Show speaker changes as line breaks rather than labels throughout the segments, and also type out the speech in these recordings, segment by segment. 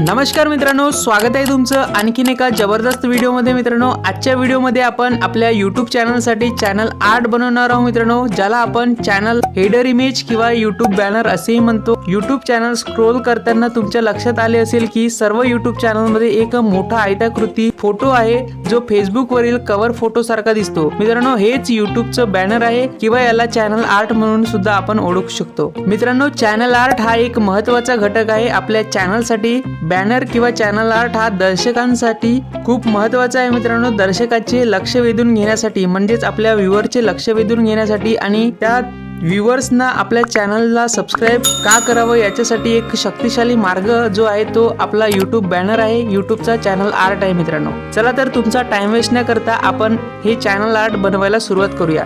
नमस्कार मित्रांनो स्वागत आहे तुमचं आणखीन एका जबरदस्त व्हिडिओमध्ये मित्रांनो. आजच्या व्हिडिओमध्ये आपण आपल्या युट्यूब चॅनलसाठी चॅनल आर्ट बनवणार आहोत मित्रांनो ज्याला आपण चॅनल हेडर इमेज किंवा युट्यूब बॅनर असेही म्हणतो. युट्यूब चॅनल स्क्रोल करताना तुमच्या लक्षात आले असेल की सर्व युट्यूब चॅनलमध्ये एक मोठा आयताकृती फोटो आहे जो फेसबुक वरील कव्हर फोटो सारखा दिसतो. मित्रांनो हेच युट्यूबचं बॅनर आहे किंवा याला चॅनल आर्ट म्हणून सुद्धा आपण ओळखू शकतो. मित्रांनो चॅनल आर्ट हा एक महत्त्वाचा घटक आहे आपल्या चॅनलसाठी बॅनर किंवा चॅनल आर्ट हा दर्शकांसाठी खूप महत्त्वाचा आहे मित्रांनो. दर्शकाचे लक्ष वेधून घेण्यासाठी म्हणजेच आपल्या व्ह्युअरचे लक्ष वेधून घेण्यासाठी आणि त्या व्ह्युअर्सना आपल्या चॅनलला सबस्क्राईब का करावं याच्यासाठी एक शक्तिशाली मार्ग जो आहे तो आपला यूट्यूब बॅनर आहे. यूट्यूबचा चॅनल आर्ट आहे मित्रांनो. चला तर तुमचा टाइम वेस्ट न करता आपण हे चॅनल आर्ट बनवायला सुरुवात करूया.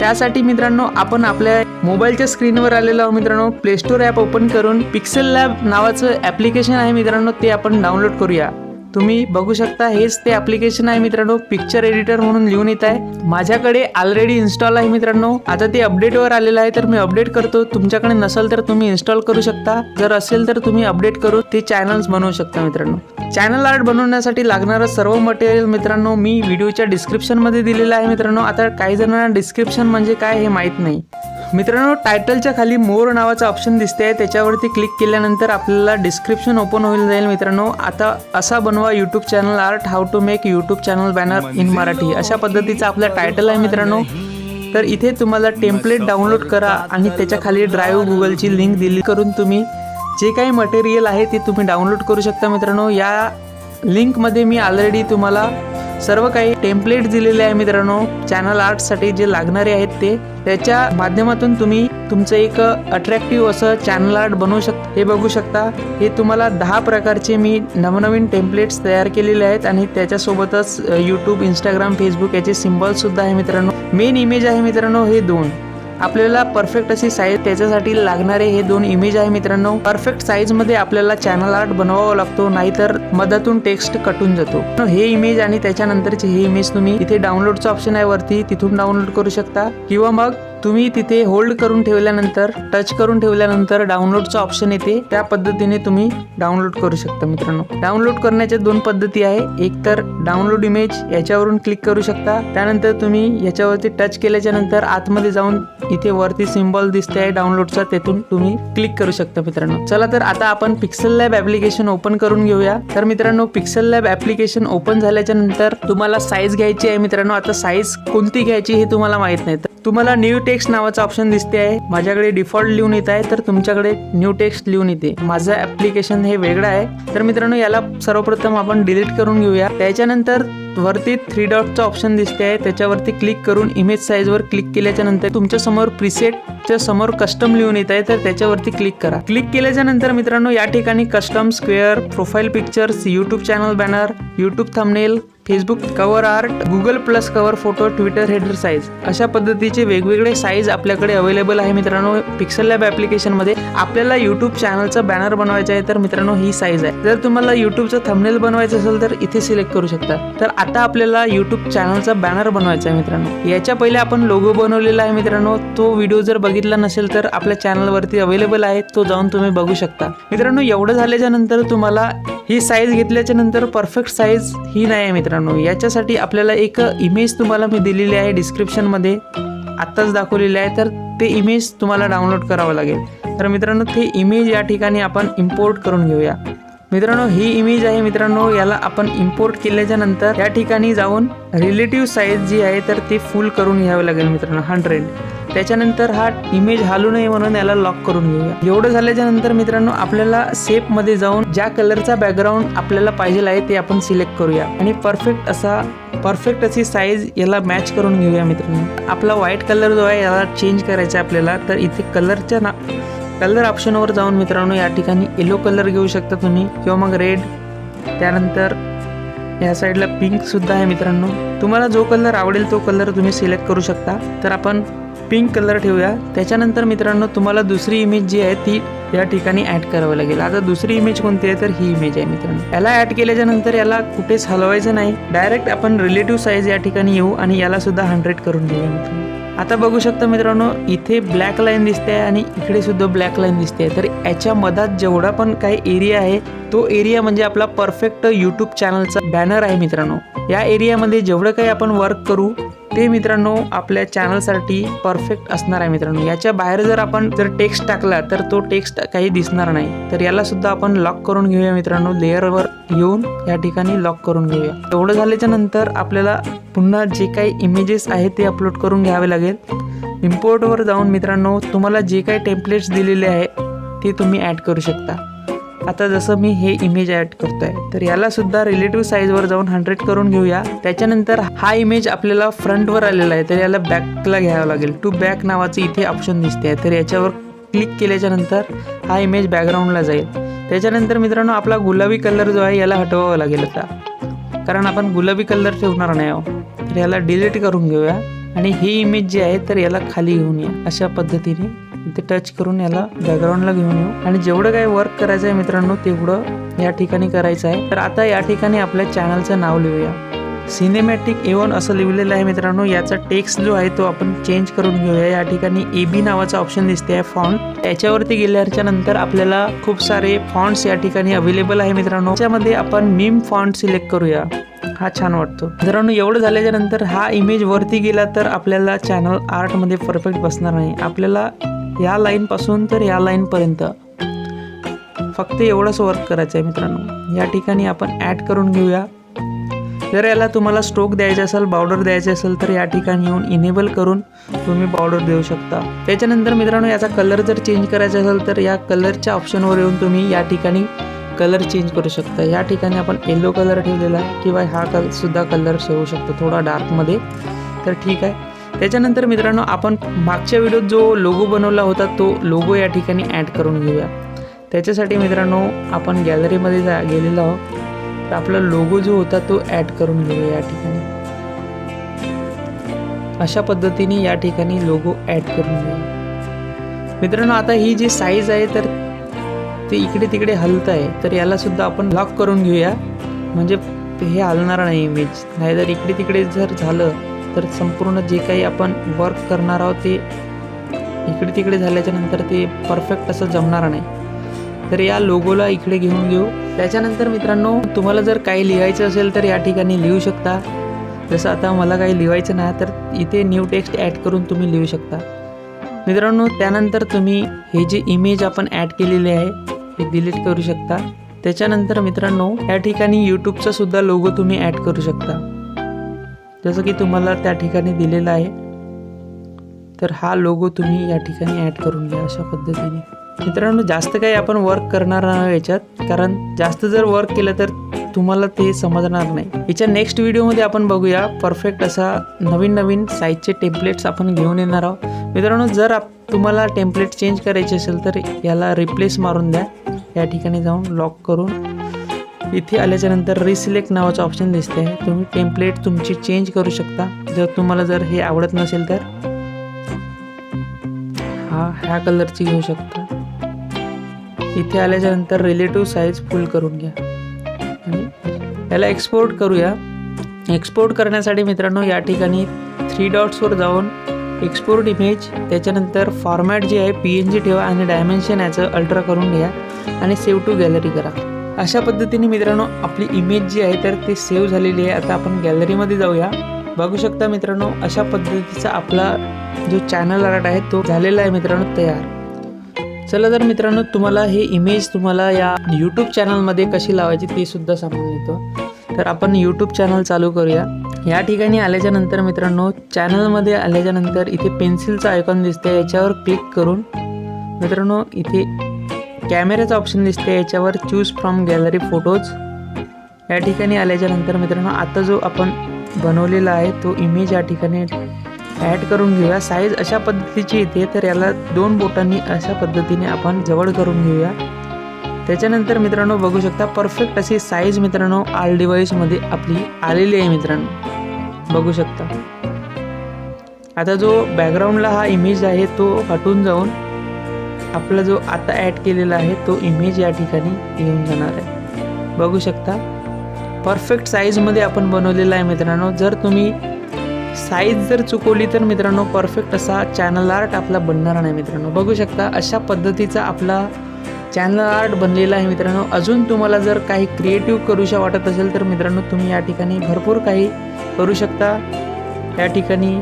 त्यासाठी मित्रांनो आपण आपल्या मोबाईलच्या स्क्रीनवर आलेलो आहोत मित्रांनो. प्ले स्टोर ॲप ओपन करून पिक्सेल लॅब नावाचं ॲप्लिकेशन आहे मित्रांनो ते आपण डाउनलोड करूया. तुम्ही बघू शकता हेच ते ॲप्लिकेशन आहे मित्रांनो. पिक्चर एडिटर म्हणून लिहून येत आहे. माझ्याकडे ऑलरेडी इन्स्टॉल आहे मित्रांनो. आता ते अपडेटवर आलेलं आहे तर मी अपडेट करतो. तुमच्याकडे नसेल तर तुम्ही इन्स्टॉल करू शकता. जर असेल तर तुम्ही अपडेट करू. ते चॅनल्स बनवू शकता मित्रांनो. चॅनल आर्ट बनवण्यासाठी लागणारं सर्व मटेरियल मित्रांनो मी व्हिडिओच्या डिस्क्रिप्शनमध्ये दिलेलं आहे मित्रांनो. आता काही जणांना डिस्क्रिप्शन म्हणजे काय हे माहीत नाही. मित्रांनो टायटलच्या खाली मोर नावाचा ऑप्शन दिसते त्याच्यावरती क्लिक केल्यानंतर आपल्याला डिस्क्रिप्शन ओपन होईल जाईल मित्रांनो. आता असा बनवा YouTube channel art how to make YouTube channel banner in Marathi अशा पद्धतीचा आपला टायटल आहे मित्रांनो. तर इथे तुम्हाला टेम्पलेट डाउनलोड करा आणि त्याच्याखाली ड्राईव्ह गुगलची लिंक दिली करून तुम्ही जे काही मटेरियल आहे ते तुम्ही डाउनलोड करू शकता मित्रांनो. या लिंकमध्ये मी ऑलरेडी तुम्हाला सर्व काही टेम्पलेट दिलेले आहे मित्रांनो. चॅनल आर्टसाठी जे लागणारे आहेत ते त्याच्या माध्यमातून तुम्ही तुमचं एक अट्रॅक्टिव्ह असं चॅनल आर्ट बनवू शक हे बघू शकता. हे तुम्हाला दहा प्रकारचे मी नवनवीन टेम्पलेट्स तयार केलेले आहेत आणि त्याच्यासोबतच यूट्यूब इंस्टाग्राम फेसबुक याचे सिम्बॉल सुद्धा आहे मित्रांनो. मेन इमेज आहे मित्रांनो हे दोन. आपल्याला परफेक्ट अशी साईज त्याच्यासाठी लागणारे हे दोन इमेज आहे मित्रांनो. परफेक्ट साईजमध्ये आपल्याला चॅनल आर्ट बनवावा लागतो नाहीतर मधातून टेक्स्ट कटून जातो. हे इमेज आणि त्याच्यानंतरचे हे इमेज तुम्ही इथे डाउनलोडचं ऑप्शन आहे वरती तिथून डाउनलोड करू शकता. किंवा मग तुम्ही तिथे होल्ड करून ठेवल्यानंतर टच करून ठेवल्यानंतर डाउनलोडचं ऑप्शन येते. त्या पद्धतीने तुम्ही डाउनलोड करू शकता मित्रांनो. डाउनलोड करण्याच्या दोन पद्धती आहे. एक तर डाउनलोड इमेज याच्यावरून क्लिक करू शकता. त्यानंतर तुम्ही याच्यावरती टच केल्याच्यानंतर आतमध्ये जाऊन इथे वरती सिम्बॉल दिसते आहे डाउनलोडचा तेथून तुम्ही क्लिक करू शकता मित्रांनो. चला तर आता आपण पिक्सल लॅब ऍप्लिकेशन ओपन करून घेऊया. तर मित्रांनो पिक्सल लॅब ऍप्लिकेशन ओपन झाल्याच्यानंतर तुम्हाला साईज घ्यायची आहे मित्रांनो. आता साईज कोणती घ्यायची हे तुम्हाला माहीत नाही. तर तुम्हाला न्यू टेक्स्ट नावाचा ऑप्शन दिसते आहे. माझ्याकडे डिफॉल्ट लिहून येत आहे तर तुमच्याकडे न्यू टेक्स्ट लिहून येते. माझं ऍप्लिकेशन हे वेगळं आहे. तर मित्रांनो याला सर्वप्रथम आपण डिलीट करून घेऊया. त्याच्यानंतर वरती थ्री डॉटचं ऑप्शन दिसते आहे. त्याच्यावरती क्लिक करून इमेज साईजवर क्लिक केल्याच्यानंतर तुमच्यासमोर प्रिसेट च्या समोर कस्टम लिहून येत आहे तर त्याच्यावरती क्लिक करा. क्लिक केल्याच्यानंतर मित्रांनो या ठिकाणी custom square profile pictures YouTube channel banner YouTube thumbnail Facebook cover art Google Plus cover photo Twitter header size अशा पद्धतीचे वेगवेगळे साईज आपल्याकडे अवेलेबल आहे मित्रांनो पिक्सल लॅब ॲप्लिकेशनमध्ये आपल्याला यूट्यूब चॅनलचा बॅनर बनवायचा आहे तर मित्रांनो ही साईज आहे. जर तुम्हाला यूट्यूबचं थंबनेल बनवायचं असेल तर इथे सिलेक्ट करू शकता. तर आता आपल्याला यूट्यूब चॅनलचा बॅनर बनवायचा आहे मित्रांनो. याच्या पहिले आपण लोगो बनवलेला आहे मित्रांनो. तो व्हिडिओ जर बघितला नसेल तर आपल्या चॅनलवरती अवेलेबल आहे तो जाऊन तुम्ही बघू शकता. मित्रांनो एवढं झाल्याच्यानंतर तुम्हाला ही साईज घेतल्याच्या नंतर परफेक्ट साईज ही नाही आहे मित्रांनो. याच्यासाठी आपल्याला एक इमेज तुम्हाला मी दिलेली आहे डिस्क्रिप्शनमध्ये आत्ताच दाखवलेली आहे तर ते इमेज तुम्हाला डाउनलोड करावं लागेल. तर मित्रांनो ते इमेज या ठिकाणी आपण इम्पोर्ट करून घेऊया. मित्रांनो ही इमेज आहे मित्रांनो याला आपण इम्पोर्ट केल्याच्यानंतर या ठिकाणी जाऊन रिलेटिव्ह साईज जी आहे तर ती फुल करून घ्यावी लागेल मित्रांनो हंड्रेड त्याच्यानंतर हा इमेज हालू नये म्हणून याला लॉक करून घेऊया. एवढं झाल्याच्यानंतर मित्रांनो आपल्याला सेपमध्ये जाऊन ज्या कलरचा बॅकग्राऊंड आपल्याला पाहिजे आहे ते आपण सिलेक्ट करूया. आणि परफेक्ट असा परफेक्ट अशी साईज याला मॅच करून घेऊया मित्रांनो. आपला व्हाईट कलर जो आहे याला चेंज करायचा आहे आपल्याला तर इथे कलरच्या ना कलर ऑप्शनवर जाऊन मित्रांनो या ठिकाणी येलो कलर घेऊ शकता तुम्ही किंवा मग रेड त्यानंतर या साईडला पिंकसुद्धा आहे मित्रांनो. तुम्हाला जो कलर आवडेल तो कलर तुम्ही सिलेक्ट करू शकता. तर आपण पिंक कलर ठेवूया. त्याच्यानंतर मित्रांनो तुम्हाला दुसरी इमेज जी आहे ती या ठिकाणी ॲड करावं लागेल. आता दुसरी इमेज कोणती आहे? तर ही इमेज आहे मित्रांनो. याला ॲड केल्याच्यानंतर याला कुठेच हलवायचं नाही. डायरेक्ट आपण रिलेटिव्ह साईज या ठिकाणी येऊ आणि याला सुद्धा हंड्रेड करून घेऊया मित्रांनो. आता बघू शकता मित्रांनो इथे ब्लॅक लाईन दिसते आणि इकडे सुद्धा ब्लॅक लाईन दिसते तर याच्या मधात जेवढा पण काही एरिया आहे तो एरिया म्हणजे आपला परफेक्ट यूट्यूब चॅनलचा बॅनर आहे मित्रांनो. या एरियामध्ये जेवढं काही आपण वर्क करू ते मित्रांनो आपल्या चॅनलसाठी परफेक्ट असणार आहे मित्रांनो. याच्या बाहेर जर आपण जर टेक्स्ट टाकला तर तो टेक्स्ट काही दिसणार नाही. तर याला सुद्धा आपण लॉक करून घेऊया मित्रांनो. लेअरवर येऊन या ठिकाणी लॉक करून घेऊया. एवढं झाल्याच्यानंतर आपल्याला पुन्हा जे काही इमेजेस आहेत ते अपलोड करून घ्यावे लागेल. इम्पोर्टवर जाऊन मित्रांनो तुम्हाला जे काही टेम्पलेट्स दिलेले आहे ते तुम्ही ॲड करू शकता. आता जसं मी हे इमेज ॲड करतोय तर याला सुद्धा रिलेटिव्ह साईजवर जाऊन हंड्रेड करून घेऊया. त्याच्यानंतर हा इमेज आपल्याला फ्रंटवर आलेला आहे तर याला बॅकला घ्यावं लागेल. टू बॅक नावाचं इथे ऑप्शन दिसते आहे तर याच्यावर क्लिक केल्याच्यानंतर हा इमेज बॅकग्राऊंडला जाईल. त्याच्यानंतर मित्रांनो आपला गुलाबी कलर जो आहे याला हटवावा लागेल आता. कारण आपण गुलाबी कलर ठेवणार नाही आहोत. तर याला डिलीट करून घेऊया. आणि ही इमेज जी आहे तर याला खाली घेऊन या अशा पद्धतीने. इथे टच करून याला बॅकग्राऊंडला घेऊन येऊ. आणि जेवढं काही वर्क करायचं आहे मित्रांनो तेवढं या ठिकाणी करायचं आहे. तर आता या ठिकाणी आपल्या चॅनलचं नाव लिहूया. सिनेमॅटिक एवन असं लिहिलेलं आहे मित्रांनो. याचा टेक्स्ट जो आहे तो आपण चेंज करून घेऊया. या ठिकाणी ए बी नावाचा ऑप्शन दिसते आहे फॉन्ट त्याच्यावरती गेल्याच्यानंतर आपल्याला खूप सारे फॉन्ट्स या ठिकाणी अवेलेबल आहे मित्रांनो. त्याच्यामध्ये आपण मीम फॉन्ट सिलेक्ट करूया. हा छान वाटतो. मित्रांनो एवढं झाल्याच्यानंतर हा इमेज वरती गेला तर आपल्याला चॅनल आर्टमध्ये परफेक्ट बसणार नाही. आपल्याला या लाईनपासून तर या लाईनपर्यंत फक्त एवढंच वर्क करायचं आहे मित्रांनो. या ठिकाणी आपण ॲड करून घेऊया. जर याला तुम्हाला स्ट्रोक द्यायचा असेल बॉर्डर द्यायची असेल तर या ठिकाणी येऊन इनेबल करून तुम्ही बॉर्डर देऊ शकता. त्याच्यानंतर मित्रांनो याचा कलर जर चेंज करायचा असेल तर या कलरच्या ऑप्शनवर येऊन तुम्ही या ठिकाणी कलर चेंज करू शकता. या ठिकाणी आपण येलो कलर ठेवलेला आहे किंवा हा कल सुद्धा कलर ठेवू शकतो थोडा डार्कमध्ये तर ठीक आहे. त्याच्यानंतर मित्रांनो आपण मागच्या व्हिडिओत जो लोगो बनवला होता तो लोगो या ठिकाणी ॲड करून घेऊया. त्याच्यासाठी मित्रांनो आपण गॅलरीमध्ये जा गेलेलो आहोत. तर आपला लोगो जो होता तो ॲड करून घेऊया या ठिकाणी. अशा पद्धतीने या ठिकाणी लोगो ॲड करून घेऊया. मित्रांनो आता ही जी साईज आहे तर ते इकडे तिकडे हलत आहे. तर याला सुद्धा आपण लॉक करून घेऊया. म्हणजे हे हलणार नाही इमेज नाहीतर इकडे तिकडे जर झालं तर संपूर्ण जे काही आपण वर्क करणार आहोत ते इकडे तिकडे झाल्याच्यानंतर ते परफेक्ट असं जमणार नाही. तर या लोगोला इकडे घेऊन घेऊ त्याच्यानंतर मित्रांनो तुम्हाला जर काही लिहायचं असेल तर या ठिकाणी लिहू शकता. जसं आता मला काही लिहायचं नाही तर इथे न्यू टेक्स्ट ॲड करून तुम्ही लिहू शकता. मित्रांनो त्यानंतर तुम्ही हे जे इमेज आपण ॲड केलेले आहे हे डिलीट करू शकता. त्याच्यानंतर मित्रांनो या ठिकाणी यूट्यूबचा सुद्धा लोगो तुम्ही ॲड करू शकता. जसं की तुम्हाला त्या ठिकाणी दिलेला आहे. तर हा लोगो तुम्ही या ठिकाणी ॲड करून घ्या अशा पद्धतीने. मित्रांनो जास्त काही आपण वर्क करणार नाही याच्यात कारण जास्त जर वर्क केलं तर तुम्हाला ते समजणार नाही. याच्या नेक्स्ट व्हिडिओमध्ये आपण बघूया परफेक्ट असा नवीन नवीन साईजचे टेम्पलेट्स आपण घेऊन येणार आहोत. मित्रांनो जर आप तुम्हाला टेम्पलेट चेंज करायचे असेल तर याला रिप्लेस मारून द्या. या ठिकाणी जाऊन लॉक करून इथे आल्याच्यानंतर रिसिलेक्ट नावाचं ऑप्शन दिसते तुम्ही टेम्पलेट तुमची चेंज करू शकता. जर तुम्हाला जर हे आवडत नसेल तर. हा ह्या कलरची घेऊ शकता. इथे आल्याच्यानंतर रिलेटिव्ह साईज फुल करून घ्या. आणि याला एक्सपोर्ट करूया. एक्सपोर्ट करण्यासाठी मित्रांनो या ठिकाणी थ्री डॉट्सवर जाऊन एक्सपोर्ट इमेज त्याच्यानंतर फॉर्मॅट जे आहे पी एन जी ठेवा आणि डायमेन्शन याचं अल्ट्रा करून घ्या. आणि सेव्ह टू गॅलरी करा. अशा पद्धतीने मित्रांनो आपली इमेज जी आहे तर ती सेव्ह झालेली आहे. आता आपण गॅलरीमध्ये जाऊया. बघू शकता मित्रांनो अशा पद्धतीचा आपला जो चॅनल आर्ट आहे तो झालेला आहे मित्रांनो तयार. चला तर मित्रांनो तुम्हाला हे इमेज तुम्हाला या यूट्यूब चॅनलमध्ये कशी लावायची ते सुद्धा सांगून देतो. तर आपण यूट्यूब चॅनल चालू करूया. या ठिकाणी आल्याच्यानंतर मित्रांनो चॅनलमध्ये आल्याच्यानंतर इथे पेन्सिलचा आयकॉन दिसतं याच्यावर क्लिक करून मित्रांनो इथे कॅमेऱ्याचं ऑप्शन दिसते याच्यावर चूज फ्रॉम गॅलरी फोटोज या ठिकाणी आल्याच्यानंतर मित्रांनो आता जो आपण बनवलेला आहे तो इमेज या ठिकाणी ॲड करून घेऊया. साईज अशा पद्धतीची येते तर याला दोन बोटांनी अशा पद्धतीने आपण जवळ करून घेऊया. त्याच्यानंतर मित्रांनो बघू शकता परफेक्ट अशी साईज मित्रांनो आल डिवाईसमध्ये आपली आलेली आहे मित्रांनो. बघू शकता. आता जो बॅकग्राऊंडला हा इमेज आहे तो हटून जाऊन आपला जो आता ॲड केलेला आहे तो इमेज या ठिकाणी येऊन जाणार आहे. बघू शकता परफेक्ट साईजमध्ये आपण बनवलेला आहे मित्रांनो. जर तुम्ही साईज जर चुकवली तर मित्रांनो परफेक्ट असा चॅनल आर्ट आपला बनणार नाही मित्रांनो. बघू शकता अशा पद्धतीचा आपला चॅनल आर्ट बनलेला आहे मित्रांनो. अजून तुम्हाला जर काही क्रिएटिव्ह करूशा वाटत असेल तर मित्रांनो तुम्ही या ठिकाणी भरपूर काही करू शकता. या ठिकाणी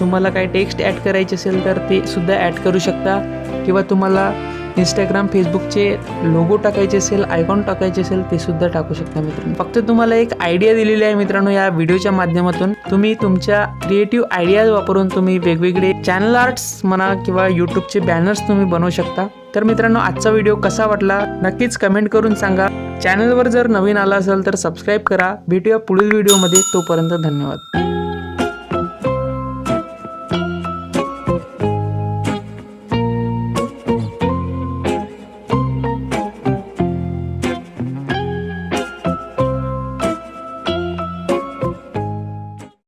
तुम्हाला काही टेक्स्ट ॲड करायचे असेल तर ते सुद्धा ॲड करू शकता. किंवा तुम्हाला इंस्टाग्राम फेसबुकचे लोगो टाकायचे असेल आयकॉन टाकायचे असेल ते सुद्धा टाकू शकता मित्रांनो. फक्त तुम्हाला एक आयडिया दिलेली आहे मित्रांनो या व्हिडिओच्या माध्यमातून. तुम्ही तुमच्या क्रिएटिव्ह आयडियाज वापरून तुम्ही वेगवेगळे चॅनल आर्ट्स म्हणा किंवा यूट्यूबचे बॅनर्स तुम्ही बनवू शकता. तर मित्रांनो आजचा व्हिडिओ कसा वाटला? नक्कीच कमेंट करून सांगा. चॅनलवर जर नवीन आला असेल तर सबस्क्राईब करा. भेटूया पुढील व्हिडिओमध्ये तोपर्यंत धन्यवाद.